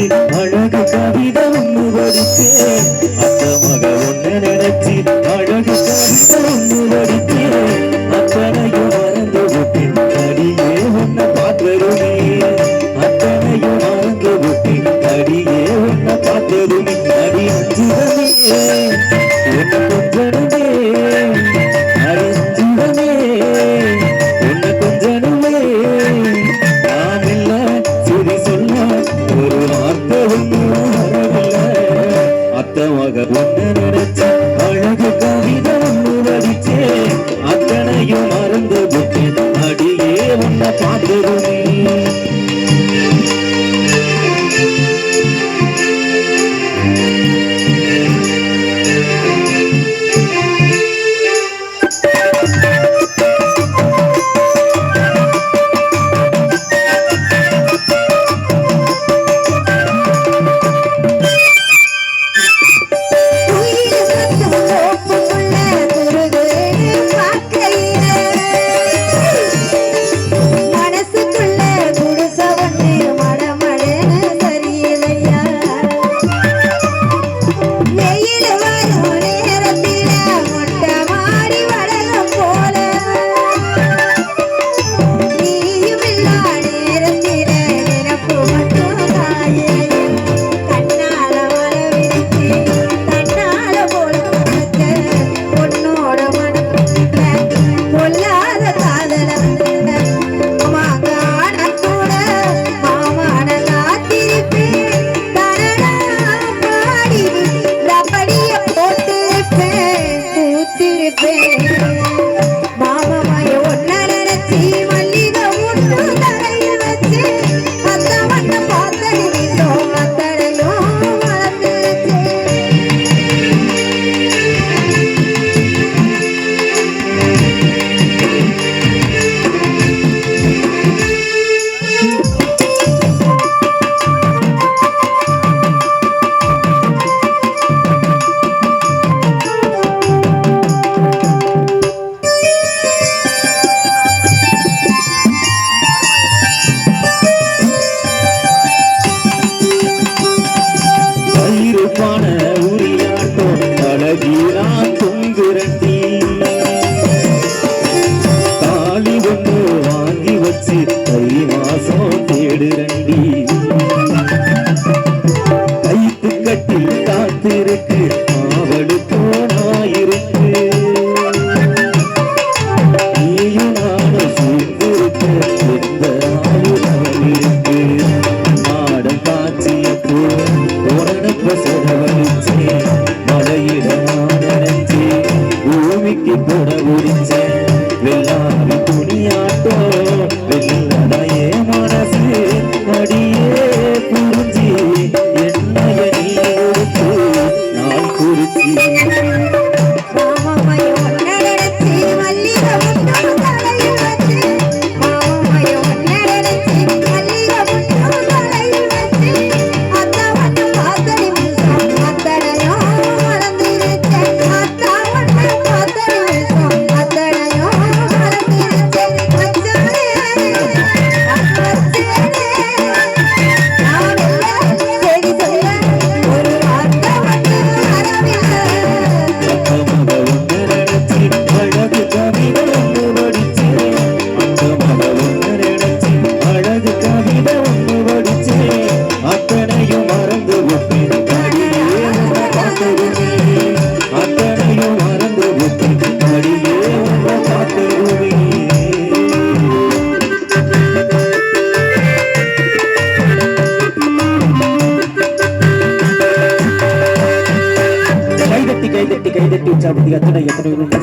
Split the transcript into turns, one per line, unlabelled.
நினைச்சு அழகு கவிதை ஒன்று வடிச்சே அத்த மக ஒன்று நினைச்சு அழகு கவிதை ஒன்று வடிச்சே அத்தனையும் மறந்து விட்டின் அடியே ஒன்ன பார்த்தருமே அத்தனையும் மறந்து விட்டின் அடியே ஒன்ன பார்த்தருமே அடி அஞ்சுதமே. Agar. காத்திருக்கு serbu tiga tuh ya
ini.